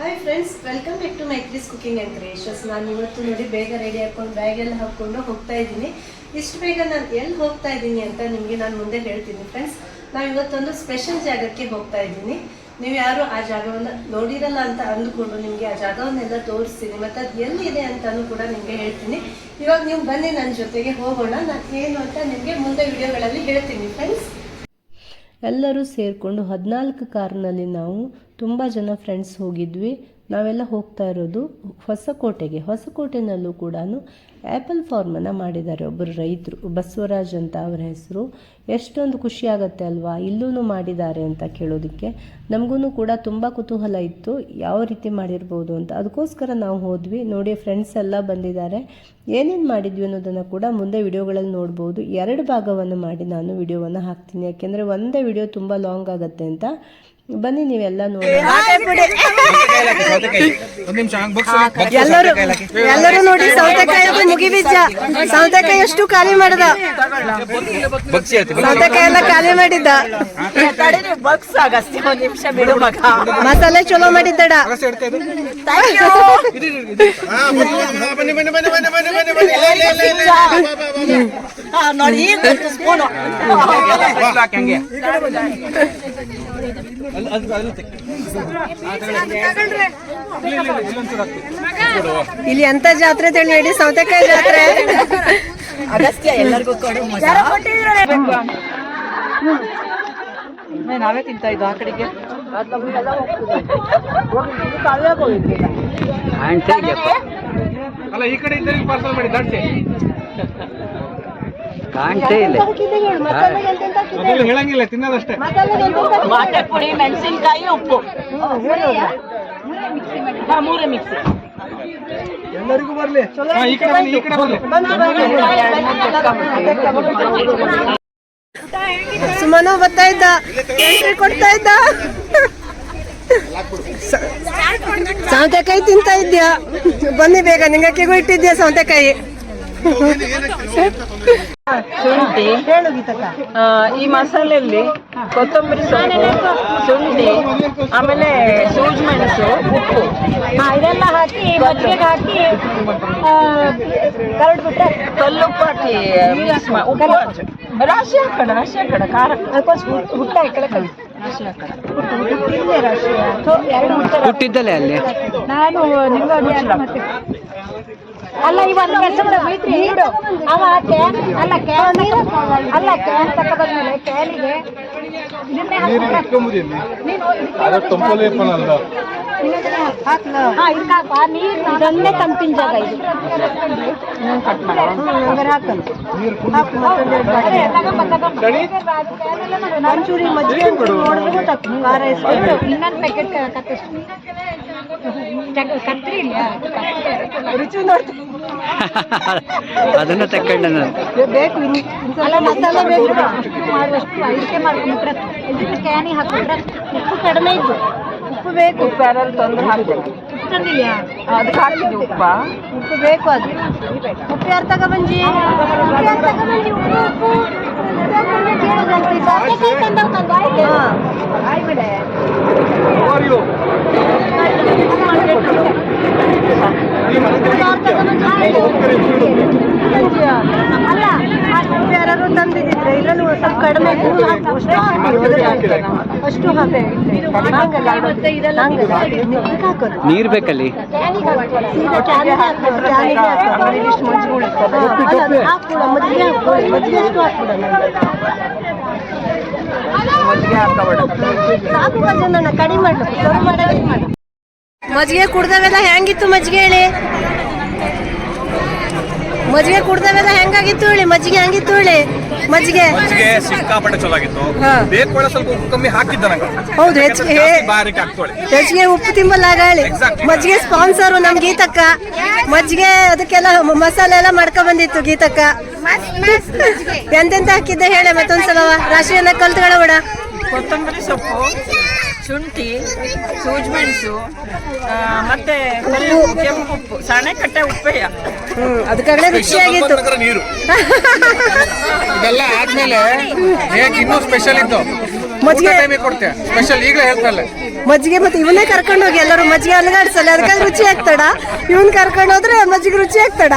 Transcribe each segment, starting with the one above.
Hi friends welcome back to Maitri's cooking and creations ನಾನು ಇವತ್ತು ನೋಡಿ ಬೇಗ ರೆಡಿ ಹಾಕೊಂಡು ಬ್ಯಾಗೆಲ್ಲ ಹಾಕ್ಕೊಂಡು ಹೋಗ್ತಾ ಇದ್ದೀನಿ. ಇಷ್ಟು ಬೇಗ ನಾನು ಎಲ್ಲಿ ಹೋಗ್ತಾ ಇದ್ದೀನಿ ಅಂತ ನಿಮಗೆ ನಾನು ಮುಂದೆ ಹೇಳ್ತೀನಿ ಫ್ರೆಂಡ್ಸ್ ನಾವು ಇವತ್ತೊಂದು ಸ್ಪೆಷಲ್ ಜಾಗಕ್ಕೆ ಹೋಗ್ತಾ ಇದ್ದೀನಿ. ನೀವು ಯಾರು ಆ ಜಾಗವನ್ನು ನೋಡಿರಲ್ಲ ಅಂತ ಅಂದುಕೊಂಡು ನಿಮಗೆ ಆ ಜಾಗವನ್ನೆಲ್ಲ ತೋರಿಸ್ತೀನಿ. ಮತ್ತು ಅದು ಎಲ್ಲಿದೆ ಅಂತಲೂ ಕೂಡ ನಿಮಗೆ ಹೇಳ್ತೀನಿ. ಇವಾಗ ನೀವು ಬನ್ನಿ ನನ್ನ ಜೊತೆಗೆ ಹೋಗೋಣ. ನಾನು ಏನು ಅಂತ ನಿಮಗೆ ಮುಂದೆ ವಿಡಿಯೋಗಳಲ್ಲಿ ಹೇಳ್ತೀನಿ ಫ್ರೆಂಡ್ಸ್ ಎಲ್ಲರೂ ಸೇರಿಕೊಂಡು ಹದಿನಾಲ್ಕು ಕಾರ್ನಲ್ಲಿ ನಾವು ತುಂಬ ಜನ ಫ್ರೆಂಡ್ಸ್ ಹೋಗಿದ್ವಿ. ನಾವೆಲ್ಲ ಹೋಗ್ತಾ ಇರೋದು ಹೊಸಕೋಟೆಗೆ. ಹೊಸಕೋಟೆನಲ್ಲೂ ಕೂಡ ಆ್ಯಪಲ್ ಫಾರ್ಮನ್ನು ಮಾಡಿದ್ದಾರೆ ಒಬ್ಬರು ರೈತರು, ಬಸವರಾಜ್ ಅಂತ ಅವರ ಹೆಸರು. ಎಷ್ಟೊಂದು ಖುಷಿ ಆಗುತ್ತೆ ಅಲ್ವಾ? ಇಲ್ಲೂ ಮಾಡಿದ್ದಾರೆ ಅಂತ ಕೇಳೋದಕ್ಕೆ. ನಮಗೂ ಕೂಡ ತುಂಬ ಕುತೂಹಲ ಇತ್ತು. ಯಾವ ರೀತಿ ಮಾಡಿರ್ಬೋದು ಅಂತ. ಅದಕ್ಕೋಸ್ಕರ ನಾವು ಹೋದ್ವಿ. ನೋಡಿ ಫ್ರೆಂಡ್ಸ್ ಎಲ್ಲ ಬಂದಿದ್ದಾರೆ. ಏನೇನು ಮಾಡಿದ್ವಿ ಅನ್ನೋದನ್ನು ಕೂಡ ಮುಂದೆ ವಿಡಿಯೋಗಳಲ್ಲಿ ನೋಡ್ಬೋದು. ಎರಡು ಭಾಗವನ್ನು ಮಾಡಿ ನಾನು ವಿಡಿಯೋವನ್ನು ಹಾಕ್ತೀನಿ. ಯಾಕೆಂದರೆ ಒಂದೇ ವಿಡಿಯೋ ತುಂಬ ಲಾಂಗ್ ಆಗುತ್ತೆ ಅಂತ. ಬನ್ನಿ ನೀವೆಲ್ಲ ನೋಡಿ. ಎಲ್ಲರೂ ನೋಡಿ ಸೌತೆಕಾಯಿ ಮುಗಿವಿ ಸೌತೆಕಾಯಿ ಎಷ್ಟು ಖಾಲಿ ಮಾಡಿದ. ಸೌತೆಕಾಯಿ ಎಲ್ಲ ಖಾಲಿ ಮಾಡಿದ್ದ. ಮಸಾಲೆ ಚಲೋ ಮಾಡಿದ್ದಡ. ನೋಡಿ ಇಲ್ಲಿ ಅಂತ ಜಾತ್ರೆ ಹೇಳಿ ಸೌತೆಕಾಯಿ ಜಾತ್ರೆ. ಅಗಸ್ತ್ಯ ಎಲ್ಲರಿಗೂ ಕೊಡು. ನಾವೇ ತಿಂತಾ ಇದ್ದು ಆ ಕಡೆಗೆ? ಅಲ್ಲ ಈ ಕಡೆ ಇದ್ದರೆ ಪಾರ್ಸಲ್ ಮಾಡಿ ದಾಟ್ಸಿ ಅದೆಲ್ಲ ಹೇಳಂಗಿಲ್ಲ ತಿನ್ನೋದಷ್ಟೇ. ಮಾಟೆ ಪುಡಿ ಮೆಣಸಿನ್ಕಾಯಿ ಉಪ್ಪು. ಹಾ ಮೂರೇ ಮಿಕ್ಸಿ. ಎಲ್ಲರಿಗೂ ಬರ್ಲಿ. ಈ ಕಡೆ ಬನ್ನಿ ಈ ಕಡೆ ಬರ್ಲಿ ಸುಮನೋ ಬರ್ತಾ ಇದ್ದ. ಎಂಟ್ರಿ ಕೊಡ್ತಾ ಇದ್ದ. ಸೌತೆಕಾಯಿ ತಿಂತಾ ಇದ್ಯಾ? ಬನ್ನಿ ಬೇಗ ನಿಂಗಕ್ಕಿಗೂ ಇಟ್ಟಿದ್ಯಾ ಸೌತೆಕಾಯಿ? ಶುಂಠಿ ಆ, ಈ ಮಸಾಲೆಯಲ್ಲಿ ಕೊತ್ತಂಬರಿ ಸೊಪ್ಪು ಶುಂಠಿ ಆಮೇಲೆ ಸೂಜಿ ಮೆಣಸು ಉಪ್ಪು. ಇದೆಲ್ಲ ಹಾಕಿ ಮಜ್ಜಿಗೆ ಹಾಕಿ ಕರಡು ಬಿಟ್ಟೆ ಕಲ್ಲುಪ್ಪು ಹಾಕಿ ಮಿಕ್ಸ್ ಮಾ ಉಪ್ಪು ಹಚ್ಚು. ರಾಶಿ ಹಾಕೋಣ ರಾಶಿ ಹಾಕೋಣ ಖಾರ. ಅದಕ್ಕೋಸ್ಕರ ಹುಟ್ಟ ಈ ಕಡೆ ಕಳಿ ರಾಶಿ ಹಾಕೋಣ. ಎರಡು ಹುಟ್ಟಿದ್ದಲ್ಲೇ ಅಲ್ಲಿ? ನಾನು ನಿಮ್ಗೆ ಅಲ್ಲ ಇವಾಗ ಕೆಸರು ಅವ ಕ್ಯಾನ್ ಅಲ್ಲ ಕ್ಯಾನ್ ಅಲ್ಲ ಕ್ಯಾನ್ ಕ್ಯಾನಿಗೆ ತಂಪಿನ ಜಾಗ ಇದು. ಕಟ್ ಮಜ್ಜಿಗೆ ತಕ್ಕ ಇನ್ನೊಂದು ಪ್ಯಾಕೆಟ್ ಕತ್ತಷ್ಟು ರುಚಿ ನೋಡ್ತಾ ಅದನ್ನ ತಕ್ಕಂಡ ನಾನು. ಬೇಕು ಇನ್ನು. ಅಲ್ಲ ಮಸಾಲೆ ಬೇಕು. ಮಾಡುವಷ್ಟು ಅಡಿಕೆ ಮಾಡ್ಕೊಂಡ್ಬಿಟ್ರೆ ಕ್ಯಾನಿ ಕ್ಯಾನಿಗೆ ಉಪ್ಪು ಕಡಿಮೆ ಇತ್ತು. ಉಪ್ಪು ಬೇಕು. ಉಪ್ಪು ಯಾರಾದ್ರು ತಂದ್ರೆ ಅದು ಉಪ್ಪು ತಂದಿಲ್ಲ ಅದಕ್ಕೆ ಹಾಕಿದ್ವಿ ಉಪ್ಪ. ಉಪ್ಪು ಬೇಕು ಅದು. ಉಪ್ಪು ಯಾರು ತಗೊಬಂಜಿ ಉಪ್ಪು ಕೇಳೋದಂತೆ. ಆರ್ ಅಲ್ಲ ಅಷ್ಟು ಯಾರು ಸ್ವಲ್ಪ ಕಡಿಮೆ ಅಷ್ಟು ಅಷ್ಟು ನೀರ್ ಬೇಕಲ್ಲಿ? ಮಜ್ಜಿಗೆ ಹಾಕ್ಬಿಡ ಅಷ್ಟು ಮಜ್ಜಿಗೆ ಹಾಕಬೇಡ ಸಾಕು ಕಡಿಮೆ ಮಾಡು ಮಜ್ಜಿಗೆ ಕುಡ್ದವೆಲ್ಲ ಹೆಂಗಿತ್ತು ಮಜ್ಜಿಗೆ ಹೇಳಿ? ಮಜ್ಜಿಗೆ ಕುಡ್ದವೆಲ್ಲ ಹೆಂಗಾಗಿತ್ತು ಹೇಳಿ? ಮಜ್ಜಿಗೆ ಹಂಗಿತ್ತು ಹೇಳಿ? ಮಜ್ಜಿಗೆ? ಮಜ್ಜಿಗೆ ಸಿಕ್ಕಾಪಟ್ಟೆ ಚಲೋ ಆಗಿತ್ತು ಬೇಕು ಸ್ವಲ್ಪ ಉಪ್ಪು ಕಮ್ಮಿ ಹಾಕಿದ್ದ ನಂಗೆ. ಹೌದು ಹೆಚ್ಚಿಗೆ ಬಾರಿ ಹೆಚ್ಚಿಗೆ ಉಪ್ಪು ತಿಂಬಲ್ಲ ಹೇಳಿ? ಮಜ್ಜಿಗೆ ಸ್ಪಾನ್ಸರು ನಮ್ ಗೀತಕ್ಕ. ಮಜ್ಜಿಗೆ ಅದಕ್ಕೆಲ್ಲ ಮಸಾಲೆ ಎಲ್ಲ ಮಾಡ್ಕೊ ಬಂದಿತ್ತು ಗೀತಕ್ಕ. ಎಂತೆಂತ ಹಾಕಿದ್ದೆ ಹೇಳೆ ಮತ್ತೊಂದ್ಸಲ ರಾಶಿಯನ್ನ ಕಲ್ತ್ಗಳ ಬಿಡ. ಕೊತ್ತಂಬರಿ ಸೊಪ್ಪು. ಶುಂಠಿ ಸೂಜಿ ಮೆಣಸು ಆ, ಮತ್ತೆ ಕಲ್ಲು ಕೆಂಪು ಉಪ್ಪು ಸಣ್ಣ ಕಟ್ಟೆ ಉಪ್ಪೆಯ. ಹ್ಮ್ ಅದಕ್ಕಾಗಲೇ ರುಚಿಯಾಗಿತ್ತು. ನೀರು. ಇದೆಲ್ಲ ಆದ್ಮೇಲೆ ಹೇಗೆ ಇನ್ನೂ ಸ್ಪೆಷಲ್ ಇತ್ತು? ಮಜ್ಜಿಗೆ ಟೈಮಿಗೆ ಕೊಡ್ತೀಯ ಸ್ಪೆಷಲ್ ಈಗಲೇ ಹೇಳ್ತಲ್ಲ ಮಜ್ಜಿಗೆ ಮತ್ತೆ ಇವನ್ನೇ ಕರ್ಕೊಂಡು ಹೋಗಿ ಎಲ್ಲರೂ ಮಜ್ಜಿಗೆ ಅಲಗಾಡ್ಸಲ್ಲ ಅದಕ್ಕಾಗಿ ರುಚಿ ಆಗ್ತಾಡ ಇವನ್ ಕರ್ಕೊಂಡು ಹೋದ್ರೆ ಮಜ್ಜಿಗೆ ರುಚಿ ಆಗ್ತಾಡ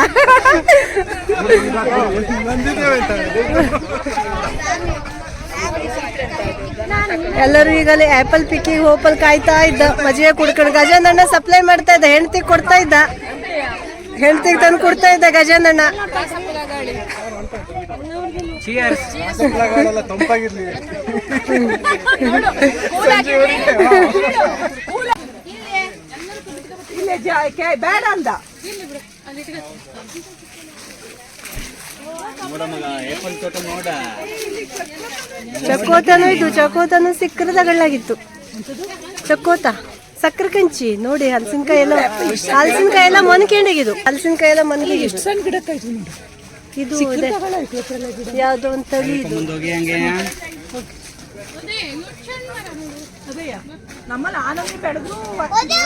ಎಲ್ಲರೂ ಈಗಲೇ ಆಪಲ್ ಪಿಕ್ಕಿಗೆ ಓಪಲ್ ಕಾಯ್ತಾ ಇದ್ದ. ಮಜ್ವೆ ಕುಡ್ಕೊಂಡು ಗಜಾನಣ್ಣ ಸಪ್ಲೈ ಮಾಡ್ತಾ ಇದ್ದ. ಹೆಂಡತಿ ಕೊಡ್ತಾ ಇದ್ದ. ಹೆಂಡತಿ ತಂದು ಕೊಡ್ತಾ ಇದ್ದ ಗಜಾನಣ್ಣ. ಬೇಡ ಅಂದ. ಚಕೋತನೂ ಇದು ಚಕೋತನೂ ಸಿಕ್ಕರೆ ತಗೊಳ್ಳಾಗಿತ್ತು. ಚಕೋತ ಸಕ್ಕರೆ ಕಂಚಿ ನೋಡಿ ಹಲಸಿನಕಾಯಿ ಎಲ್ಲ ಹಲಸಿನಕಾಯಿ ಎಲ್ಲ ಮನ್ಕೊಂಡಾಗಿದು ಹಲಸಿನಕಾಯಿ ಎಲ್ಲ ಮನ್ಗಿದ್ದು ಇದು ಯಾವುದೋ ಒಂದು ತಳಿ ಇದು. ನಮ್ಮಲ್ಲಿ ಆನಂದಿ ಬೆಳೆದ್ರು ಏ,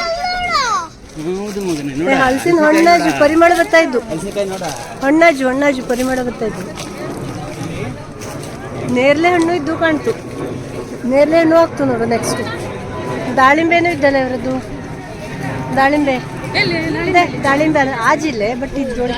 ಹಲಸಿನ ಹಣ್ಣಾಜು ಪರಿಮಳ ಬರ್ತಾ ಇದ್ದು. ಹಣ್ಣಾಜು ಹಣ್ಣಾಜು ಪರಿಮಳ ಬರ್ತಾ ಇದ್ದು. ನೇರ್ಲೆ ಹಣ್ಣು ಇದ್ದು ಕಾಣ್ತು. ನೇರ್ಲೆ ಹಣ್ಣು ಹೋಗ್ತು ನೋಡು ನೆಕ್ಸ್ಟ್ ದಾಳಿಂಬೆನೂ ಇದ್ದಲ್ಲ ಇವರದ್ದು? ದಾಳಿಂಬೆ. ದಾಳಿಂಬೆ ಅಲ್ಲ, ಆಜಿಲ್ಲೆ ಬಟ್ ಇದು ಗಿಡ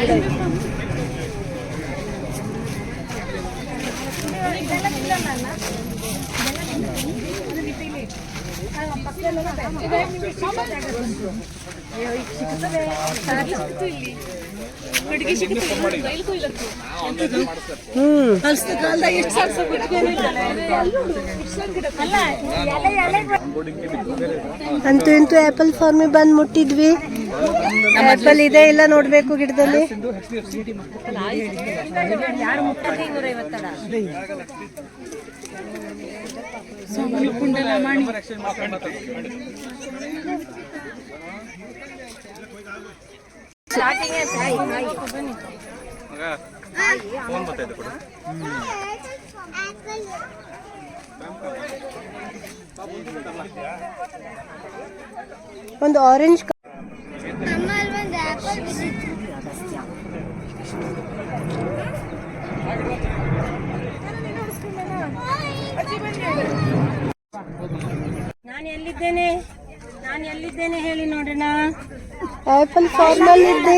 ಅಂತೂ ಇಂತೂ ಆಪಲ್ ಫಾರ್ಮಿಗೆ ಬಂದು ಮುಟ್ಟಿದ್ವಿ ಆಪಲ್ ಇದೆ ಇಲ್ಲ ನೋಡ್ಬೇಕು ಗಿಡದಲ್ಲಿ. ಒಂದು ಆರೆಂಜ್ ನಮ್ಮಲ್ಲಿ ಒಂದು ಆಪಲ್ ಬಿಸಿತ್ತು ನಾನು ಎಲ್ಲಿದ್ದೇನೆ? ನಾನು ಎಲ್ಲಿದ್ದೇನೆ ಹೇಳಿ ನೋಡೋಣ. ಆಪಲ್ ಫಾರ್ಮಲ್ ಇದ್ದೆ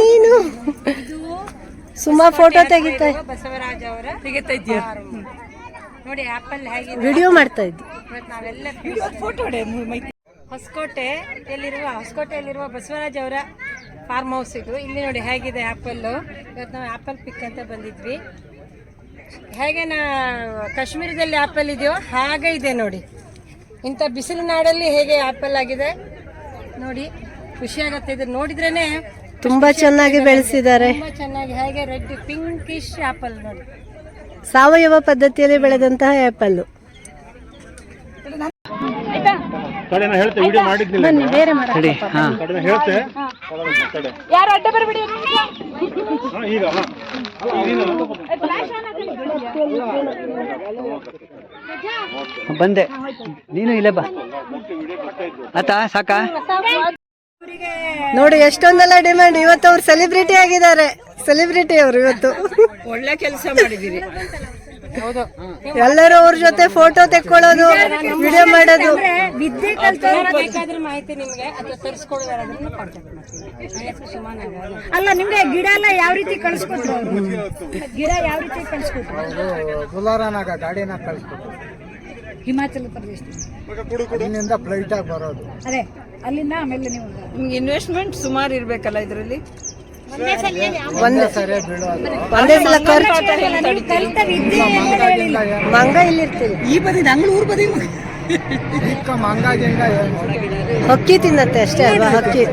ನೀನು? ಸುಮಾ ಫೋಟೋ ತೆಗಿತಾ ಬಸವರಾಜ್ ಅವರ. ನೋಡಿ ಆಪಲ್ ಹೇಗಿದೆ? ವಿಡಿಯೋ ಮಾಡ್ತಾ ಇದ್ದೆ. ಇವತ್ತು ನಾವೆಲ್ಲ ಹೊಸಕೋಟೆ ಎಲ್ಲಿರುವ ಹೊಸಕೋಟೆಯಲ್ಲಿರುವ ಬಸವರಾಜ್ ಅವರ ಫಾರ್ಮ್ ಹೌಸ್ ಇದು. ಇಲ್ಲಿ ನೋಡಿ ಹೇಗಿದೆ ಆಪಲ್ ಇವತ್ತು ನಾವು ಆಪಲ್ ಪಿಕ್ ಅಂತ ಬಂದಿದ್ವಿ. ಹೇಗೆ ನಾ ಕಾಶ್ಮೀರದಲ್ಲಿ ಆ್ಯಪಲ್ ಇದೆಯೋ ಹಾಗೆ ಇದೆ ನೋಡಿ. ಇಂಥ ಬಿಸಿಲು ನಾಡಲ್ಲಿ ಹೇಗೆ ಆ್ಯಪಲ್ ಆಗಿದೆ ನೋಡಿ ಖುಷಿ ಆಗತ್ತೆ. ಇದು ನೋಡಿದ್ರೇ ತುಂಬಾ ಚೆನ್ನಾಗಿ ಬೆಳೆಸಿದ್ದಾರೆ. ತುಂಬಾ ಚೆನ್ನಾಗಿ ಹೇಗೆ ರೆಡ್ ಪಿಂಕಿಶ್ ಆ್ಯಪಲ್ ನೋಡಿ. ಸಾವಯವ ಪದ್ಧತಿಯಲ್ಲಿ ಬೆಳೆದಂತಹ ಆ್ಯಪಲ್ಲು ಕಡೆ ನಾ ಹೇಳ್ತೆ ವಿಡಿಯೋ ಮಾಡಿದ್ನಿಲ್ಲ ಕಡೆ ನಾ ಹೇಳ್ತೆ. ಯಾರು ಅಡ್ಡ ಬರಬೇಡಿ. ಈಗ ಹಾ. ಬಂದೆ. ನೀನು ಇಲ್ಲೇ ಬಾ. ಆತಾ ಸಾಕಾ? ನೋಡಿ ಎಷ್ಟೊಂದೆಲ್ಲ ಡಿಮ್ಯಾಂಡ್ ಇವತ್ತು ಅವ್ರು ಸೆಲೆಬ್ರಿಟಿ ಆಗಿದ್ದಾರೆ. ಸೆಲೆಬ್ರಿಟಿ ಅವರು ಇವತ್ತು. ಒಳ್ಳೆ ಕೆಲಸ ಮಾಡಿದ್ದೀರಿ. ಹೌದು ಎಲ್ಲರೂ ಅವ್ರ ಜೊತೆ ಫೋಟೋ ತೆಕ್ಕೊಳ್ಳೋದು ವಿಡಿಯೋ ಮಾಡೋದು. ವಿದ್ಯೆ ಬೇಕಾದ್ರೆ ಮಾಹಿತಿ ನಿಮ್ಗೆ. ಅಲ್ಲ ನಿಮ್ಗೆ ಗಿಡ ಎಲ್ಲ ಯಾವ ರೀತಿ ಕಳಿಸ್ಕೊಟ್ರು ಗಿಡ ಯಾವ ರೀತಿ ಕಳಿಸ್ಕೊಟ್ರು? ಕೋಲಾರನಾಗ ಗಾಡಿನ ಕಳಿಸ್ಕೊಟ್ಟು ಹಿಮಾಚಲ ಪ್ರದೇಶ. ಇಲ್ಲಿಂದ ಫ್ಲೈಟ್ ಆಗಿ ಬರೋದು. ಅದೇ ಅಲ್ಲಿಂದ ಆಮೇಲೆ ನೀವು ನಿಮ್ಗೆ ಇನ್ವೆಸ್ಟ್ಮೆಂಟ್ ಸುಮಾರು ಇರ್ಬೇಕಲ್ಲ ಇದರಲ್ಲಿ? ಒಂದೇ ಸರಿ ಬೀಳೋದು. ಒಂದೇ ಸಲ ಖರ್ಚು ಕಲಿತ ವಿದ್ಯೆ ಅಂತ ಮಂಗ ಇಲ್ಲಿರ್ತೀವಿ ಈ ಬದಿ ನಂಗ್ಳೂರ್ ಬದಿ ಚಿಕ್ಕ ಹಕ್ಕಿ ತಿನ್ನತ್ತೆ ಅಷ್ಟೇ ಅಲ್ವಾ? ಹಕ್ಕಿ.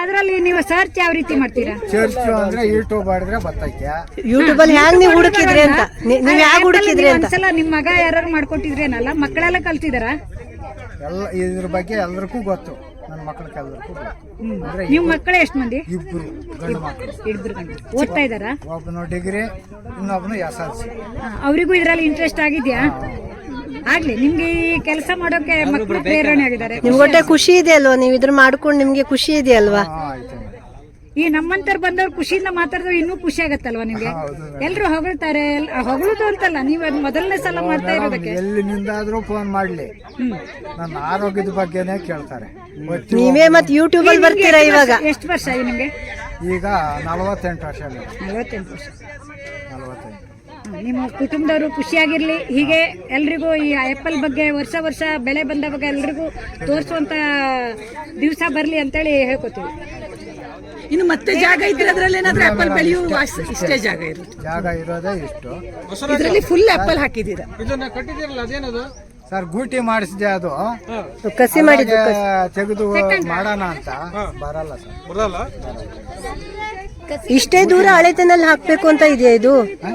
ಅದರಲ್ಲಿ ನೀವು ಸರ್ಚ್ ಯಾವ ರೀತಿ ಮಾಡ್ತೀರಾ? ಸರ್ಚ್ ಅಂದ್ರೆ ಯೂಟ್ಯೂಬ್ ಮಾಡಿದ್ರೆ ಬರ್ತೈತೆ ಯೂಟ್ಯೂಬ್ ಅಲ್ಲಿ ಹ್ಯಾಂಗ್ ನೀವು ಹುಡುಕಿದ್ರಿ ಅಂತ? ನೀವು ಯಾವ ಹುಡುಕಿದ್ರಿ ಅಂತ? ಒಂದ್ಸಲ ನಿಮ್ಮ ಮಗ ಯಾರು ಮಾಡ್ಕೊಟ್ಟಿದ್ರೇನಲ್ಲ ಮಕ್ಕಳೆಲ್ಲ ಕಲ್ತಿದಾರ? ಎಲ್ಲ ಇದ್ರ ಬಗ್ಗೆ ಎಲ್ಲರಿಗೂ ಗೊತ್ತು. ನನ್ನ ಮಕ್ಕಳು ಎಲ್ರಿಗೂ ನಿಮ್ಮ ಮಕ್ಕಳೇ ಎಷ್ಟು ಮಂದಿ? ಇಬ್ಬರು ಗಂಡು ಮಕ್ಕಳು. ಗಂಡು. ಓದ್ತಾ ಇದ್ದಾರಾ? ಒಬ್ಬನು ಡಿಗ್ರಿ ಇನ್ನೊಬ್ನು ಎಸ್ ಎಲ್ ಸಿ ಅವರಿಗೂ ಇದ್ರಲ್ಲಿ ಇಂಟ್ರೆಸ್ಟ್ ಆಗಿದ್ಯಾ? ಆಗ್ಲಿ ನಿಮ್ಗೆ ಈ ಕೆಲಸ ಮಾಡೋಕೆ ಮಕ್ಕಳು ಪ್ರೇರಣೆ ಆಗಿದ್ದಾರೆ. ನಿಮ್ಗೊಟ್ಟೆ ಖುಷಿ ಇದೆ ಅಲ್ವಾ ನೀವು ಇದ್ರ ಮಾಡ್ಕೊಂಡು ನಿಮ್ಗೆ ಖುಷಿ ಇದೆಯಲ್ವಾ? ಆಯ್ತು. ಈ ನಮ್ಮಂತರ್ ಬಂದವ್ರು ಖುಷಿಯಿಂದ ಮಾತಾಡಿದ್ರೆ ಇನ್ನೂ ಖುಷಿ ಆಗತ್ತಲ್ವಾ ನಿಮ್ಗೆ? ಎಲ್ರು ಹೊಗಳ್ತಾರೆ ಹೊಗಳುದು ಅಂತಲ್ಲ ನೀವು ಮೊದಲನೇ ಸಲ ಮಾಡ್ತಾ ಇರೋದಕ್ಕೆ. ಎಲ್ಲಿನಿಂದಾದ್ರೂ ಫೋನ್ ಮಾಡ್ಲಿ. ನನ್ನ ಆರೋಗ್ಯದ ಬಗ್ಗೆನೇ ಕೇಳ್ತಾರೆ. ನೀವೇ ಮತ್ತೆ ಯೂಟ್ಯೂಬ್ ಅಲ್ಲಿ ಬರ್ತೀರಾ ಇವಾಗ? ಎಷ್ಟು ವರ್ಷ ನಿಮ್ಗೆ? ಈಗ ನಲವತ್ತೆಂಟು ವರ್ಷ ನಲವತ್ತೆಂಟು ವರ್ಷ. ನಲವತ್ತೆಂಟು. ನಿಮ್ಮ ಕುಟುಂಬದವರು ಖುಷಿಯಾಗಿರ್ಲಿ ಹೀಗೆ ಎಲ್ರಿಗೂ ಈ ಆ್ಯಪಲ್ ಬಗ್ಗೆ ವರ್ಷ ವರ್ಷ ಬೆಳೆ ಬಂದ ಬಗ್ಗೆ ಎಲ್ರಿಗೂ ತೋರಿಸುವಂತ ದಿವಸ ಬರಲಿ ಅಂತೇಳಿ ಹೇಳ್ಕೊತೀವಿ. ಇನ್ನು ಮತ್ತೆ ಜಾಗ ಇದ್ರೆ ಅದರಲ್ಲಿ ಏನಾದ್ರೂ ಆಪಲ್ ಬೆಳೆಯುವ ಇಷ್ಟೇ ಜಾಗ ಇರುತ್ತೆ. ಜಾಗ ಇರೋದೇ ಇಷ್ಟು. ಇದರಲ್ಲಿ ಫುಲ್ ಆಪಲ್ ಹಾಕಿದ್ದೀರಾ? ಇದನ್ನ ಕಟ್ಟಿದಿರಲ್ಲ ಅದೇನದು? ಸರ್ ಗೂಟಿ ಮಾಡಿಸಿದೆ ಅದು. ಕಸಿ ಮಾಡಿದ್ದು ತೆಗೆದು ಮಾಡೋಣ ಅಂತ. ಬರಲ್ಲ ಸರ್. ಬರಲ್ಲ. ಇಷ್ಟೇ ದೂರ ಅಳೆತನಲ್ಲಿ ಹಾಕ್ಬೇಕು ಅಂತ ಇದೆಯಾ ಇದು?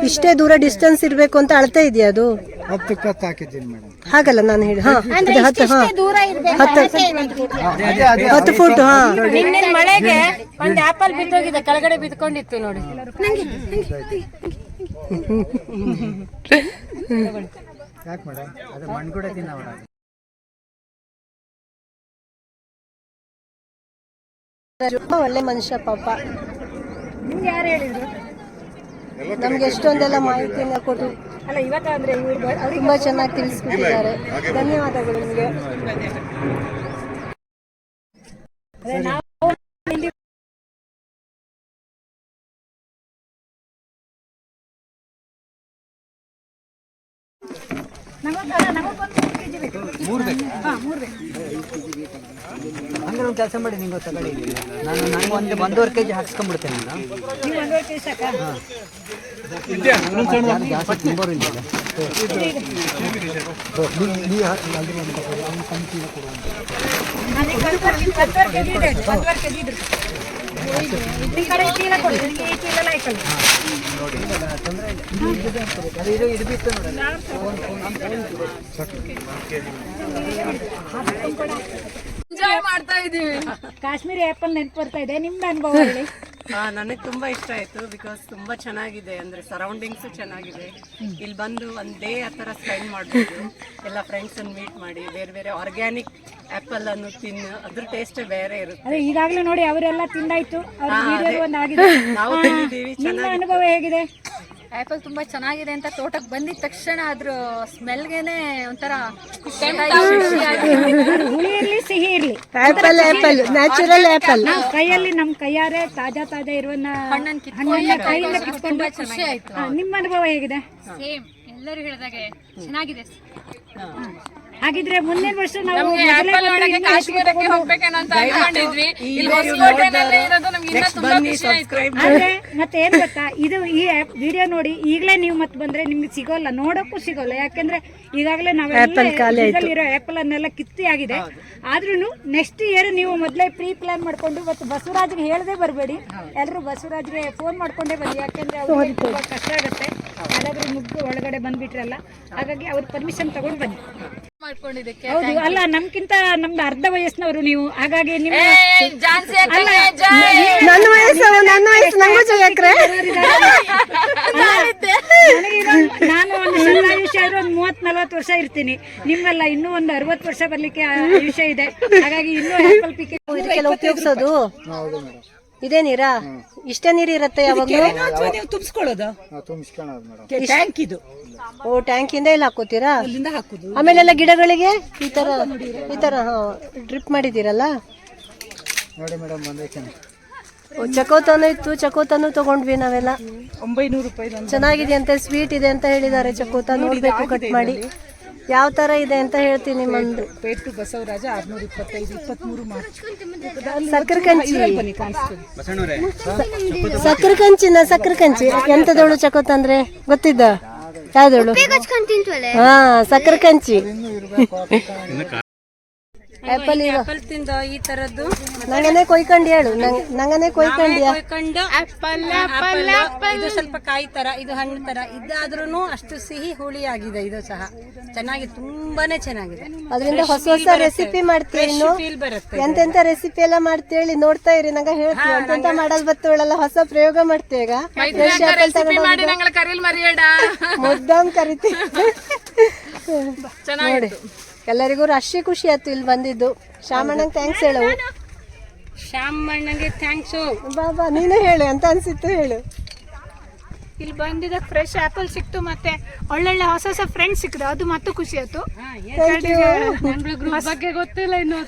ಇಷ್ಟೇ ದೂರ ಡಿಸ್ಟೆನ್ಸ್ ಇರಬೇಕು ಅಂತ ಅಳ್ತಾ ಇದೆಯಾ ಅದು? ಹತ್ತು ಹಾಕಿದ್ದೀನಿ ಮೇಡಮ್. ಹಾಗಲ್ಲ ನಾನು ಹೇಳಿ. ಹಾ ಅದು ಹತ್ತು ಹಾ. ದೂರ ಇರ್ಬೇಕು ಹತ್ತು. ಫುಟ್ ಹಾ ನಿನ್ನೆ ಮಳೆಗೆ ಒಂದ್ ಆಪಲ್ ಬಿದ್ದೋಗಿದೆ ಕೆಳಗಡೆ ಬಿದ್ಕೊಂಡಿತ್ತು ನೋಡಿ. ಯಾಕೆ ಮೇಡಮ್? ಅದೇ ಮಣ್ಣು ಕೂಡ ಒಳ್ಳೆ ಮನುಷ್ಯ ಪಾಪ. ನಿಮ್ಗೆ ಯಾರು ಹೇಳಿದ್ರು? ನಮ್ಗೆ ಎಷ್ಟೊಂದೆಲ್ಲ ಮಾಹಿತಿಯನ್ನ ಕೊಟ್ಟು ಅಲ್ಲ ಇವತ್ತು ಅಂದ್ರೆ ಇವ್ರು ತುಂಬಾ ಚೆನ್ನಾಗಿ ತಿಳಿಸ್ಕೊಟ್ಟಿದ್ದಾರೆ. ಧನ್ಯವಾದಗಳು ನಿಮಗೆ. ಹಂಗಾರೆ ಒಂದು ಕೆಲಸ ಮಾಡಿ ನಿಂಗೆ ತಗೊಳ್ಳಿ. ನಾನು ನಂಗೆ ಒಂದು ಒಂದೂವರೆ ಕೆ ಜಿ ಹಾಕ್ಸ್ಕೊಂಡ್ಬಿಡ್ತೇನೆ ನಾನು ಎಂಜಾಯ್ ಮಾಡ್ತಾ ಇದೀವಿ ಕಾಶ್ಮೀರಿ ಆಪಲ್ ನೆನ್ಪು ಬರ್ತಾ ಇದೆ. ನಿಮ್ದು ಅನುಭವ ಹೇಳಿ. ನನಗೆ ತುಂಬಾ ಇಷ್ಟ ಆಯ್ತು ಬಿಕಾಸ್ ತುಂಬಾ ಚೆನ್ನಾಗಿದೆ ಅಂದ್ರೆ ಸರೌಂಡಿಂಗ್ಸ್ ಚೆನ್ನಾಗಿದೆ. ಇಲ್ಲಿ ಬಂದು ಒಂದು ಡೇ ಆ ಥರ ಸ್ಪೆಂಡ್ ಮಾಡ್ಬೋದು. ಎಲ್ಲ ಫ್ರೆಂಡ್ಸ್ ಅನ್ನು ಮೀಟ್ ಮಾಡಿ ಬೇರೆ ಬೇರೆ ಆರ್ಗ್ಯಾನಿಕ್ ಆಪಲ್ ಅನ್ನು ತಿನ್ನು ಅದ್ರ ಟೇಸ್ಟ್ ಬೇರೆ ಇರುತ್ತೆ. ಅದೇ ಈಗಾಗಲೇ ನೋಡಿ ಅವರೆಲ್ಲ ತಿಂದಾಯ್ತು. ಅವ್ರ ವಿಡಿಯೋ ಒಂದು ಆಗಿದೆ ನಾವು ತಿಂದಿದ್ದೀವಿ, ನಿಮ್ಮ ಅನುಭವ ಹೇಗಿದೆ? ಆಪಲ್ ತುಂಬಾ ಚೆನ್ನಾಗಿದೆ ಅಂತ ತೋಟಕ್ಕೆ ಬಂದಿದ ತಕ್ಷಣ ಅದ್ರ ಸ್ಮೆಲ್ಗೆನೆ ಒಂಥರ ಹುಳಿ ಇರಲಿ. ಸಿಹಿ ಇರಲಿ. ಆಪಲ್ ಆಪಲ್ ನ್ಯಾಚುರಲ್ ಆಪಲ್ ಕೈಯಲ್ಲಿ ನಮ್ಮ ಕೈಯಾರೆ ತಾಜಾ ತಾಜಾ ಇರುವ ಹಣ್ಣನ್ನ ಕೈಯಿಂದ ಕಿತ್ಕೊಂಡು ಖುಷಿ ಆಯ್ತು. ನಿಮ್ಮ ಅನುಭವ ಹೇಗಿದೆ? ಸೇಮ್ ಎಲ್ಲರೂ ಹೇಳಿದಾಗೆ ಚೆನ್ನಾಗಿದೆ. ಹಾಗಿದ್ರೆ ಮುಂದಿನ ವರ್ಷ ನಾವು ಆದ್ರೆ ಮತ್ತೆ ಏನ್ ಗೊತ್ತಾ? ಇದು ಈ ವಿಡಿಯೋ ನೋಡಿ ಈಗಲೇ ನೀವು ಮತ್ತೆ ಬಂದ್ರೆ ನಿಮ್ಗೆ ಸಿಗೋಲ್ಲ. ನೋಡಕ್ಕೂ ಸಿಗೋಲ್ಲ. ಯಾಕಂದ್ರೆ ಈಗಾಗಲೇ ನಾವೆಲ್ಲ ಇರೋ ಆಪಲ್ ಅನ್ನೆಲ್ಲ ಕಿತ್ತಿ ಆಗಿದೆ. ಆದ್ರೂ ನೆಕ್ಸ್ಟ್ ಇಯರ್ ನೀವು ಮೊದಲೇ ಪ್ರೀ ಪ್ಲಾನ್ ಮಾಡ್ಕೊಂಡು ಮತ್ತೆ ಬಸವರಾಜ್ಗೆ ಹೇಳದೆ ಬರಬೇಡಿ. ಎಲ್ಲರೂ ಬಸವರಾಜ್ಗೆ ಫೋನ್ ಮಾಡ್ಕೊಂಡೇ ಬನ್ನಿ. ಯಾಕಂದ್ರೆ ಅವ್ರಿಗೆ ಕಷ್ಟ ಆಗುತ್ತೆ. ಯಾರಾದ್ರೂ ಮುಗ್ದು ಒಳಗಡೆ ಬಂದ್ಬಿಟ್ರಲ್ಲ? ಹಾಗಾಗಿ ಅವ್ರ ಪರ್ಮಿಷನ್ ತಗೊಂಡು ಬನ್ನಿ. ಮಾಡ್ಕೊಂಡಿದ್ದಕ್ಕೆ ಹೌದು ಅಲ್ಲ ನಮ್ಗಿಂತ ನಮ್ದು ಅರ್ಧ ವಯಸ್ಸಿನವರು ನೀವು. ಹಾಗಾಗಿ ನಿಮ್ಮ ನನ್ನ ವಯಸ್ಸು ನನ್ನ ವಯಸ್ಸು ನಂಗೂ ಯಾಕ್ರೆ ನನಗೀಗ ನಾನು ಒಂದು ಸಣ್ಣ ಆಯುಷ್ಯ ಆದ್ರೆ ಒಂದು ಮೂವತ್ ನಲ್ವತ್ತು ವರ್ಷ ಇರ್ತೀನಿ. ನಿಮ್ಗೆಲ್ಲ ಇನ್ನೂ ಒಂದು ಅರವತ್ತು ವರ್ಷ ಬರ್ಲಿಕ್ಕೆ ಆಯುಷ್ಯ ಇದೆ. ಹಾಗಾಗಿ ಇನ್ನೂ ಪಿಕ್ ಇದಕ್ಕೆಲ್ಲ ಉಪಯೋಗಿಸೋದು? ಇದೇ ನೀರಾ? ಇಷ್ಟೇ ನೀರು ಇರುತ್ತೆ ಯಾವಾಗಲೂ? ನೀವು ತುಂಬಿಸ್ಕೊಳ್ಳೋದು? ತುಂಬಿಸ್ಕೊಳೋದು ಮೇಡಮ್. ಟ್ಯಾಂಕ್ ಇದು. ಓ ಟ್ಯಾಂಕಿಂದ ಇಲ್ಲಿ ಹಾಕೋತೀರಾ? ಅಲ್ಲಿಂದ ಹಾಕೋದು. ಆಮೇಲೆಲ್ಲ ಗಿಡಗಳಿಗೆ ಈ ತರ ಈ ತರ ಡ್ರಿಪ್ ಮಾಡಿದ್ದೀರಲ್ಲ? ನೋಡಿ ಮೇಡಮ್ ಬಂದೈತೆ ಓ, ಚಕೋತನೂ ಇತ್ತು ಚಕೋತನೂ ತಗೊಂಡ್ವಿ ನಾವೆಲ್ಲ. ಒಂಬೈನೂರು ರೂಪಾಯಿ ಚೆನ್ನಾಗಿದೆ ಅಂತ ಸ್ವೀಟ್ ಇದೆ ಅಂತ ಹೇಳಿದ್ದಾರೆ ಚಕೋತ. ನೋಡ್ಬೇಕು ಕಟ್ ಮಾಡಿ. ಯಾವ ತರ ಇದೆ ಅಂತ ಹೇಳ್ತೀನಿ ಮಂದು ಪೇಟು ಬಸವರಾಜ ಆರ್ನೂರ ಇಪ್ಪತ್ತೈದು ಇಪ್ಪತ್ತ್ಮೂರು ಮಾರ್ಚ್. ಸಕ್ಕರೆ ಕಂಚಿ. ಬನ್ನಿ ಕಾಣಿಸ್ತೀವಿ ಸಕ್ಕರೆ ಕಂಚಿನ ಸಕ್ಕರೆ ಕಂಚಿ. ಎಂತದವಳು ಚಕೋತ ಅಂದ್ರೆ ಗೊತ್ತಿದ್ದ ಯಾವ್ದವಳು ಹಾ ಸಕ್ಕರೆ ಕಂಚಿ. ಆಪಲ್ ಇರೋ. ತಿಂದ ಈ ತರದ್ದು? ನಂಗನೆ ಕೊಯ್ಕೊಂಡು ಹೇಳು ನಂಗ್- ನಂಗನೆ ಕೊಯ್ಕೊಂಡ್ಯಾ ಕಂಡು ಆಪಲ್ ಇದು ಸ್ವಲ್ಪ ಕಾಯಿ ತರ ಇದು ಹಣ್ಣು ತರ. ಇದಾದ್ರೂ ಅಷ್ಟು ಸಿಹಿ ಹುಳಿ ಆಗಿದೆ ಇದು ಸಹ. ಚೆನ್ನಾಗಿ ತುಂಬಾನೇ ಚೆನ್ನಾಗಿದೆ. ಅದರಿಂದ ಹೊಸ ಹೊಸ ರೆಸಿಪಿ ಮಾಡ್ತೀವಿ ಇನ್ನು? ಎಂತೆಂತ ರೆಸಿಪಿ ಎಲ್ಲ ಮಾಡ್ತೇಳಿ ನೋಡ್ತಾ ಇರಿ ನಂಗ ಹೇಳ್ತೀವಿ ಎಂತೆಂತ ಮಾಡಲ್ ಬರ್ತೇವಳಲ್ಲ ಹೊಸ ಪ್ರಯೋಗ ಮಾಡ್ತೀವಿ ಈಗ? ತಗೊಂಡ್. ಮುದ್ದಾಮ್ ಕರಿತೀವಿ ನೋಡಿ. ಎಲ್ಲರಿಗೂ ಅಷ್ಟೇ ಖುಷಿ ಆಯ್ತು ಇಲ್ಲಿ ಬಂದಿದ್ದು. ಶಾಮಣ್ಣಂಗೆ ಥ್ಯಾಂಕ್ಸ್ ಹೇಳವು ಶ್ಯಾಮ್ ಥ್ಯಾಂಕ್ಸ್ ಬಾಬಾ ನೀನು ಹೇಳು ಅಂತ ಅನ್ಸಿತ್ತು ಹೇಳು. ಇಲ್ಲಿ ಬಂದಿದ್ದ ಫ್ರೆಶ್ ಆಪಲ್ ಸಿಕ್ತು ಮತ್ತೆ ಒಳ್ಳೊಳ್ಳೆ ಹೊಸ ಹೊಸ ಫ್ರೆಂಡ್ಸ್ ಸಿಕ್ಕಿದ್ರು. ಅದು ಮತ್ತು ಖುಷಿ ಆಯ್ತು. ಬಗ್ಗೆ ಗೊತ್ತಿಲ್ಲ ಇನ್ನು.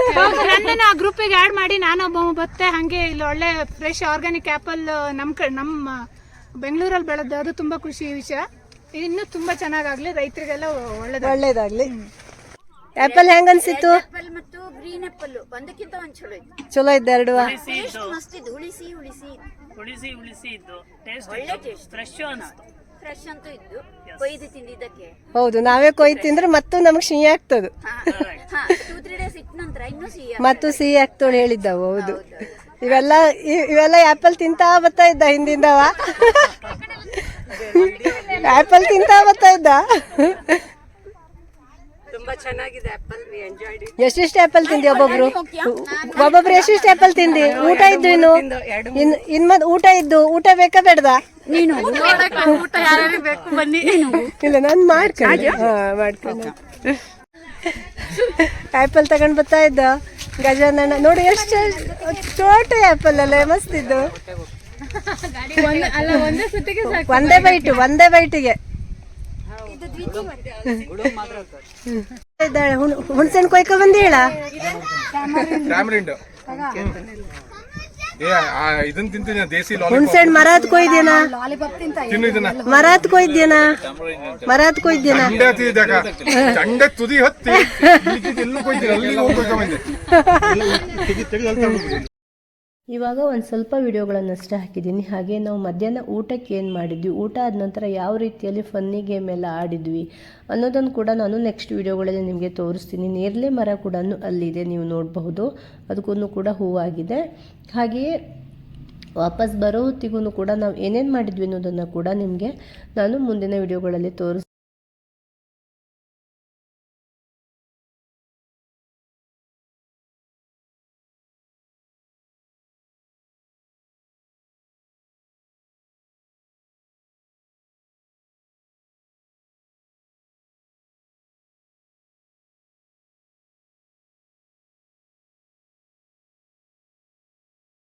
ನನ್ನನ್ನು ಆ ಗ್ರೂಪಿಗೆ ಆ್ಯಡ್ ಮಾಡಿ ನಾನೊಬ್ಬ ಬತ್ತೆ ಹಾಗೆ ಇಲ್ಲಿ ಒಳ್ಳೆ ಫ್ರೆಶ್ ಆರ್ಗ್ಯಾನಿಕ್ ಆ್ಯಪಲ್ ನಮ್ಮ ಕ ನಮ್ಮ ಬೆಂಗಳೂರಲ್ಲಿ ಬೆಳೆದ ಅದು ತುಂಬ ಖುಷಿ ವಿಷಯ. ಇನ್ನೂ ತುಂಬ ಚೆನ್ನಾಗಾಗಲಿ. ರೈತರಿಗೆಲ್ಲ ಒಳ್ಳೇದು ಒಳ್ಳೇದಾಗ್ಲಿ. ಆಪಲ್ ಹೆಂಗ್ ಅನ್ಸಿತ್ತು? ಮತ್ತು ಗ್ರೀನ್ ಆಪಲ್ ಒಂದಕ್ಕಿಂತ ಒಂದ್ ಚಲೋ ಇತ್ತು. ಚಲೋ ಇದ್ದ ಎರಡು. ಮಸ್ತ್ ಇದು ಉಳಿಸಿ ಉಳಿಸಿ ಉಳಿಸಿ ಉಳಿಸಿ ಇದ್ದು ಟೇಸ್ಟ್ ಒಳ್ಳೆ ಟೇಸ್ಟ್ ಫ್ರೆಶ್ ಅನಿಸ್ತು. ಫ್ರೆಶ್ ಅಂತೂ ಇದ್ದು ಕೊಯ್ದು ತಿಂದಿದ್ದಕ್ಕೆ. ಹೌದು ನಾವೇ ಕೊಯ್ದು ತಿಂದ್ರೆ ಮತ್ತು ನಮಗೆ ಸಿಹಿ ಆಗ್ತದೆ. ಟೂ ತ್ರೀ ಡೇಸ್ ಇಟ್ಟ ನಂತರ ಇನ್ನೂ ಸಿಹಿ ಮತ್ತು ಸಿಹಿ ಆಗ್ತೋಳು ಹೇಳಿದ್ದವು ಹೌದು. ಇವೆಲ್ಲ ಇವೆಲ್ಲ ಆಪಲ್ ತಿಂತಾ ಬರ್ತಾ ಇದ್ದ ಹಿಂದಿಂದವ? ಆಪಲ್ ತಿಂತಾ ಬರ್ತಾ ಇದ್ದ ತುಂಬಾ ಚೆನ್ನಾಗಿದೆ ಆಪಲ್ ವಿ ಎಂಜಾಯ್ಡ್ ಇಟ್ ಎಷ್ಟೆಷ್ಟು ಆಪಲ್ ತಿಂದಿ ಒಬ್ಬೊಬ್ರು? ಒಬ್ಬೊಬ್ರು ಎಷ್ಟೆಷ್ಟು ಆಪಲ್ ತಿಂದಿ? ಊಟ ಇದ್ದು ಇನ್ನು? ಇನ್ ಇನ್ ಮತ್ ಊಟ ಇದ್ದು? ಊಟ ಬೇಕಾ ಬೇಡ್ದ? ನೀನು ಊಟ ಯಾರು ಬೇಕು? ಬನ್ನಿ. ಇಲ್ಲ ನಾನು ಮಾಡ್ಕೊಂಡು ಹಾ ಮಾಡ್ಕೊಂಡು ಆಪಲ್ ತಗೊಂಡ್ ಬರ್ತಾ ಇದ್ದ. ಗಜಾನನ. ನೋಡಿ ಎಷ್ಟು ಚೋಟ ಆಪಲ್ ಅಲ್ಲ ಮಸ್ತ್ ಇದ್ದು ಅಲ್ಲ ಒಂದೇ ಬೈಟ್ ಒಂದೇ ಬೈಟು ಒಂದೇ ಬೈಟಿಗೆ ಇದ್ದಾಳೆ ಕೊಯ್ಕ ಬಂದ ಕೊಯ್ಕೊ ಹೇಳ ಇದನ್ ತಿಂತೀನಿ ದೇಸಿ ಲಾಲಿ ಮರಾತ್ ಕೊಯ್ದೇನ ಕೊಯ್ದೇನ ಮರದ್ ಕೊಯ್ದೇನ ಚಂಡ ಹತ್ತಿದಾಗ ಚಂಡ ತುದಿ ಹತ್ತಿ ಎಲ್ಲೂ ಕೊಯ್ತೀನಿ ಅಲ್ಲಿಗೆ ಹೋಗ್ಬೇಕು ಬಂದೆ ಇವಾಗ ಒಂದು ಸ್ವಲ್ಪ ವಿಡಿಯೋಗಳನ್ನಷ್ಟೇ ಹಾಕಿದ್ದೀನಿ. ಹಾಗೆ ನಾವು ಮಧ್ಯಾಹ್ನ ಊಟಕ್ಕೆ ಏನು ಮಾಡಿದ್ವಿ? ಊಟ ಆದ ನಂತರ ಯಾವ ರೀತಿಯಲ್ಲಿ ಫನ್ನಿ ಗೇಮ್ ಎಲ್ಲ ಆಡಿದ್ವಿ ಅನ್ನೋದನ್ನು ಕೂಡ ನಾನು ನೆಕ್ಸ್ಟ್ ವಿಡಿಯೋಗಳಲ್ಲಿ ನಿಮಗೆ ತೋರಿಸ್ತೀನಿ. ನೇರಳೆ ಮರ ಕೂಡ ಅಲ್ಲಿದೆ, ನೀವು ನೋಡಬಹುದು. ಅದಕ್ಕೂ ಕೂಡ ಹೂವಾಗಿದೆ. ಹಾಗೆಯೇ ವಾಪಸ್ ಬರೋ ಹೊತ್ತಿಗೂ ಕೂಡ ನಾವು ಏನೇನು ಮಾಡಿದ್ವಿ ಅನ್ನೋದನ್ನು ಕೂಡ ನಿಮಗೆ ನಾನು ಮುಂದಿನ ವಿಡಿಯೋಗಳಲ್ಲಿ ತೋರಿಸ್